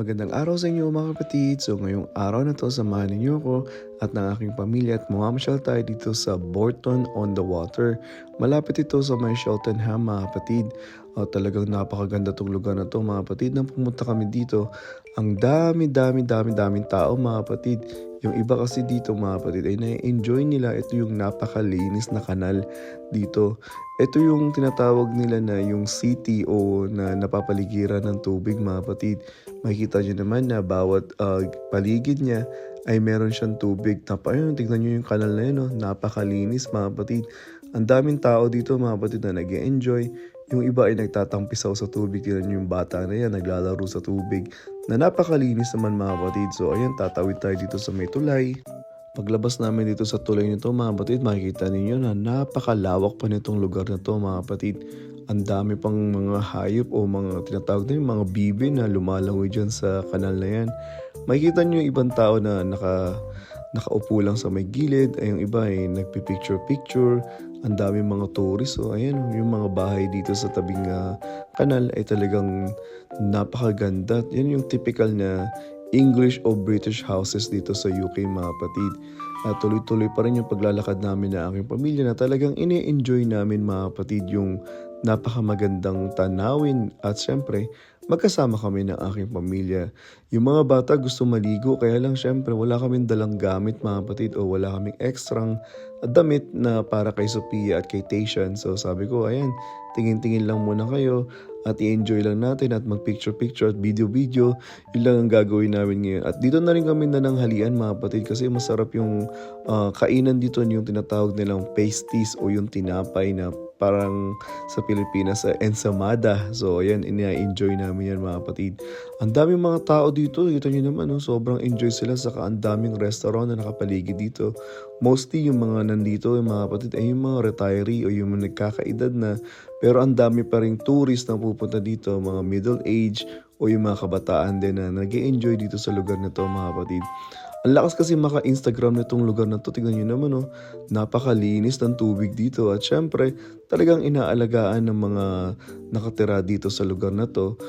Magandang araw sa inyo mga kapatid. So ngayong araw na to, samahan ninyo ako at ng aking pamilya at mamamasyal tayo dito sa Borton on the Water. Malapit ito sa may Cheltenham mga kapatid. Uh, talagang napakaganda tong lugar na to mga kapatid. Nang pumunta kami dito, ang dami dami dami daming tao mga kapatid. Yung iba kasi dito mga kapatid ay na-enjoy nila ito yung napakalinis na kanal dito. Ito yung tinatawag nila na yung city o na napapaligiran ng tubig mga kapatid. Makikita nyo naman na bawat uh, paligid niya ay meron siyang tubig. Tapa yun, tignan nyo yung kanal na yun, no? napakalinis mga kapatid. Ang daming tao dito mga kapatid na nag enjoy Yung iba ay nagtatampisaw sa tubig. Tignan nyo yung bata na yan, naglalaro sa tubig. Na napakalinis naman mga kapatid. So ayan, tatawid tayo dito sa may tulay. Paglabas namin dito sa tulay nito mga kapatid, makikita ninyo na napakalawak pa nitong lugar na to mga kapatid. Ang dami pang mga hayop o mga tinatawag na yung mga bibi na lumalangoy dyan sa kanal na yan. Makikita nyo yung ibang tao na naka, nakaupo lang sa may gilid. Ay yung iba ay nagpipicture-picture. Ang dami mga tourist. So ayan, yung mga bahay dito sa tabing ah, kanal ay talagang napakaganda. Yan yung typical na English o British houses dito sa UK mga kapatid. At tuloy-tuloy pa rin yung paglalakad namin na aking pamilya na talagang ini-enjoy namin mga kapatid yung napakamagandang tanawin at syempre magkasama kami ng aking pamilya. Yung mga bata gusto maligo kaya lang syempre wala kaming dalang gamit mga kapatid o wala kaming ekstrang damit na para kay Sophia at kay Tayshan. So sabi ko ayan tingin-tingin lang muna kayo at i-enjoy lang natin at mag-picture-picture at video-video. Yun lang ang gagawin namin ngayon. At dito na rin kami nananghalian mga kapatid kasi masarap yung ah, kainan dito yung tinatawag nilang pasties o yung tinapay na parang sa Pilipinas sa ensamada. So ayan, ina-enjoy namin yan mga kapatid. Ang daming mga tao dito, kita nyo naman, no? sobrang enjoy sila saka ang daming restaurant na nakapaligid dito. Mostly yung mga nandito, yung mga kapatid, ay yung mga retiree o yung mga nagkakaedad na pero ang dami pa rin tourist na pupunta dito, mga middle age o yung mga kabataan din na nag enjoy dito sa lugar na to mga kapatid. Ang lakas kasi maka-Instagram nitong lugar na to. Tignan nyo naman, oh. Napakalinis ng tubig dito. At syempre, talagang inaalagaan ng mga nakatira dito sa lugar na to.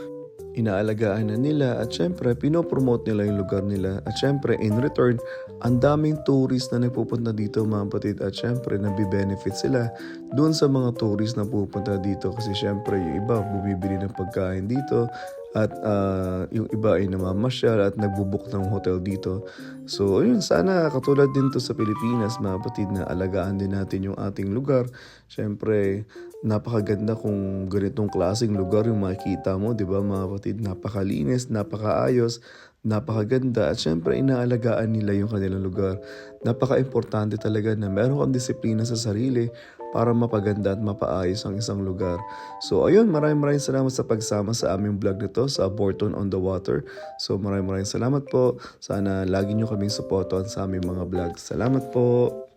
Inaalagaan na nila at syempre, pinopromote nila yung lugar nila. At syempre, in return, ang daming tourist na nagpupunta dito mga kapatid. At syempre, nabibenefit sila doon sa mga tourist na pupunta dito. Kasi syempre, yung iba bumibili ng pagkain dito at ah, yung iba ay namamasyal at nagbubuk ng hotel dito. So, ayun, sana katulad din to sa Pilipinas, mga kapatid, na alagaan din natin yung ating lugar. Siyempre, napakaganda kung ganitong klaseng lugar yung makikita mo, di ba mga kapatid? Napakalinis, napakaayos, napakaganda at syempre inaalagaan nila yung kanilang lugar. Napaka-importante talaga na meron kang disiplina sa sarili para mapaganda at mapaayos ang isang lugar. So ayun, maraming maraming salamat sa pagsama sa aming vlog nito sa Borton on the Water. So maraming maraming salamat po. Sana lagi nyo kaming supportan sa aming mga vlog. Salamat po!